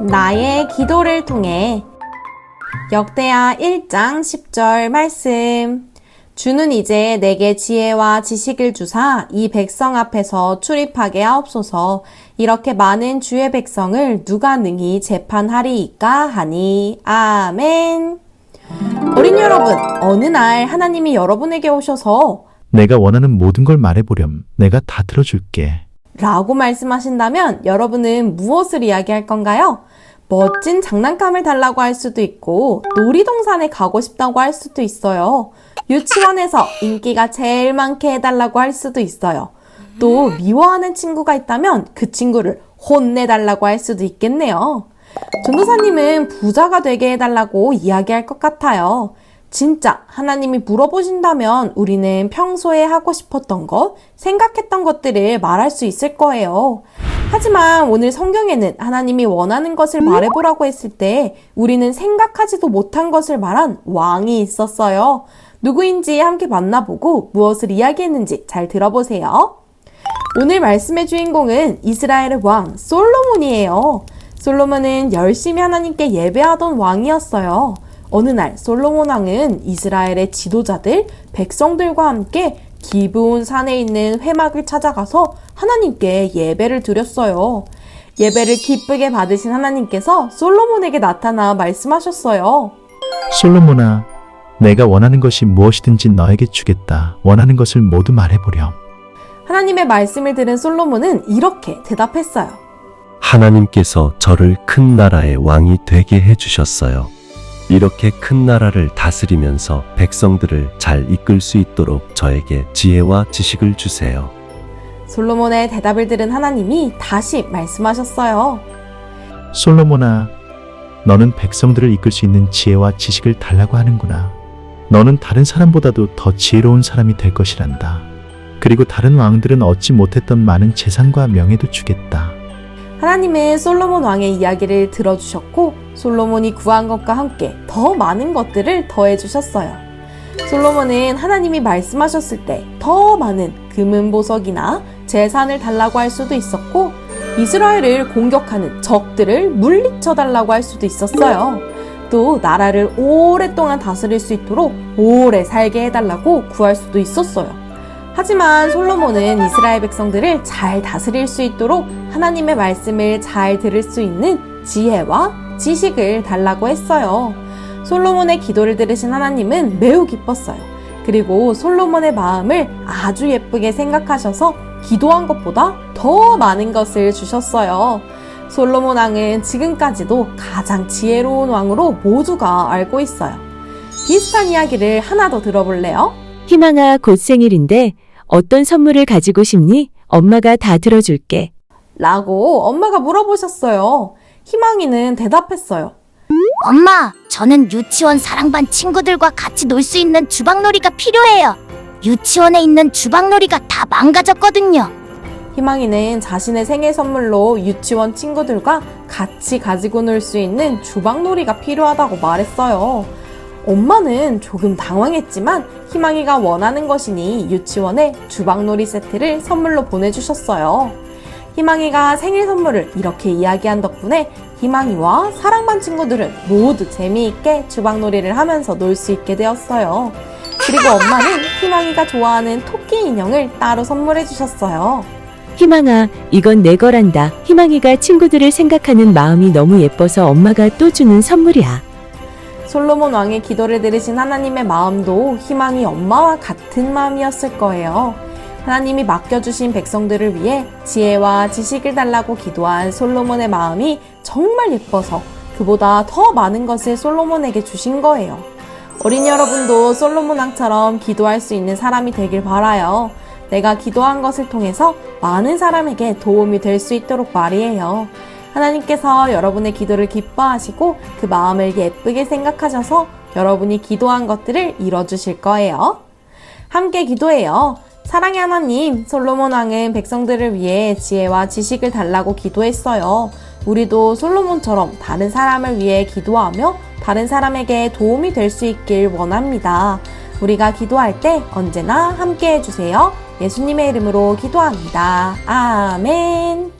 나의 기도를 통해 역대하 1장 10절 말씀 주는 이제 내게 지혜와 지식을 주사 이 백성 앞에서 출입하게 하옵소서 이렇게 많은 주의 백성을 누가 능히 재판하리이까 하니 아멘 어린 여러분 어느 날 하나님이 여러분에게 오셔서 내가 원하는 모든 걸 말해보렴. 내가 다 들어줄게. 라고 말씀하신다면 여러분은 무엇을 이야기할 건가요? 멋진 장난감을 달라고 할 수도 있고 놀이동산에 가고 싶다고 할 수도 있어요. 유치원에서 인기가 제일 많게 해달라고 할 수도 있어요. 또 미워하는 친구가 있다면 그 친구를 혼내달라고 할 수도 있겠네요. 전도사님은 부자가 되게 해달라고 이야기할 것 같아요. 진짜 하나님이 물어보신다면 우리는 평소에 하고 싶었던 것, 생각했던 것들을 말할 수 있을 거예요. 하지만 오늘 성경에는 하나님이 원하는 것을 말해보라고 했을 때 우리는 생각하지도 못한 것을 말한 왕이 있었어요. 누구인지 함께 만나보고 무엇을 이야기했는지 잘 들어보세요. 오늘 말씀의 주인공은 이스라엘의 왕 솔로몬이에요. 솔로몬은 열심히 하나님께 예배하던 왕이었어요. 어느 날 솔로몬 왕은 이스라엘의 지도자들, 백성들과 함께 기브온 산에 있는 회막을 찾아가서 하나님께 예배를 드렸어요. 예배를 기쁘게 받으신 하나님께서 솔로몬에게 나타나 말씀하셨어요. 솔로몬아, 내가 원하는 것이 무엇이든지 너에게 주겠다. 원하는 것을 모두 말해보렴. 하나님의 말씀을 들은 솔로몬은 이렇게 대답했어요. 하나님께서 저를 큰 나라의 왕이 되게 해주셨어요. 이렇게 큰 나라를 다스리면서 백성들을 잘 이끌 수 있도록 저에게 지혜와 지식을 주세요. 솔로몬의 대답을 들은 하나님이 다시 말씀하셨어요. 솔로몬아, 너는 백성들을 이끌 수 있는 지혜와 지식을 달라고 하는구나. 너는 다른 사람보다도 더 지혜로운 사람이 될 것이란다. 그리고 다른 왕들은 얻지 못했던 많은 재산과 명예도 주겠다. 하나님은 솔로몬 왕의 이야기를 들어주셨고 솔로몬이 구한 것과 함께 더 많은 것들을 더해주셨어요. 솔로몬은 하나님이 말씀하셨을 때 더 많은 금은 보석이나 재산을 달라고 할 수도 있었고 이스라엘을 공격하는 적들을 물리쳐 달라고 할 수도 있었어요. 또 나라를 오랫동안 다스릴 수 있도록 오래 살게 해달라고 구할 수도 있었어요. 하지만 솔로몬은 이스라엘 백성들을 잘 다스릴 수 있도록 하나님의 말씀을 잘 들을 수 있는 지혜와 지식을 달라고 했어요. 솔로몬의 기도를 들으신 하나님은 매우 기뻤어요. 그리고 솔로몬의 마음을 아주 예쁘게 생각하셔서 기도한 것보다 더 많은 것을 주셨어요. 솔로몬 왕은 지금까지도 가장 지혜로운 왕으로 모두가 알고 있어요. 비슷한 이야기를 하나 더 들어볼래요? 희망아 곧 생일인데 어떤 선물을 가지고 싶니? 엄마가 다 들어줄게. 라고 엄마가 물어보셨어요. 희망이는 대답했어요. 엄마, 저는 유치원 사랑반 친구들과 같이 놀 수 있는 주방놀이가 필요해요. 유치원에 있는 주방놀이가 다 망가졌거든요. 희망이는 자신의 생일 선물로 유치원 친구들과 같이 가지고 놀 수 있는 주방놀이가 필요하다고 말했어요. 엄마는 조금 당황했지만 희망이가 원하는 것이니 유치원에 주방놀이 세트를 선물로 보내주셨어요. 희망이가 생일 선물을 이렇게 이야기한 덕분에 희망이와 사랑반 친구들은 모두 재미있게 주방놀이를 하면서 놀 수 있게 되었어요. 그리고 엄마는 희망이가 좋아하는 토끼 인형을 따로 선물해 주셨어요. 희망아, 이건 내 거란다. 희망이가 친구들을 생각하는 마음이 너무 예뻐서 엄마가 또 주는 선물이야. 솔로몬 왕의 기도를 들으신 하나님의 마음도 희망이 엄마와 같은 마음이었을 거예요. 하나님이 맡겨주신 백성들을 위해 지혜와 지식을 달라고 기도한 솔로몬의 마음이 정말 예뻐서 그보다 더 많은 것을 솔로몬에게 주신 거예요. 어린 여러분도 솔로몬 왕처럼 기도할 수 있는 사람이 되길 바라요. 내가 기도한 것을 통해서 많은 사람에게 도움이 될 수 있도록 말이에요. 하나님께서 여러분의 기도를 기뻐하시고 그 마음을 예쁘게 생각하셔서 여러분이 기도한 것들을 이뤄주실 거예요. 함께 기도해요. 사랑의 하나님, 솔로몬 왕은 백성들을 위해 지혜와 지식을 달라고 기도했어요. 우리도 솔로몬처럼 다른 사람을 위해 기도하며 다른 사람에게 도움이 될 수 있길 원합니다. 우리가 기도할 때 언제나 함께 해주세요. 예수님의 이름으로 기도합니다. 아멘.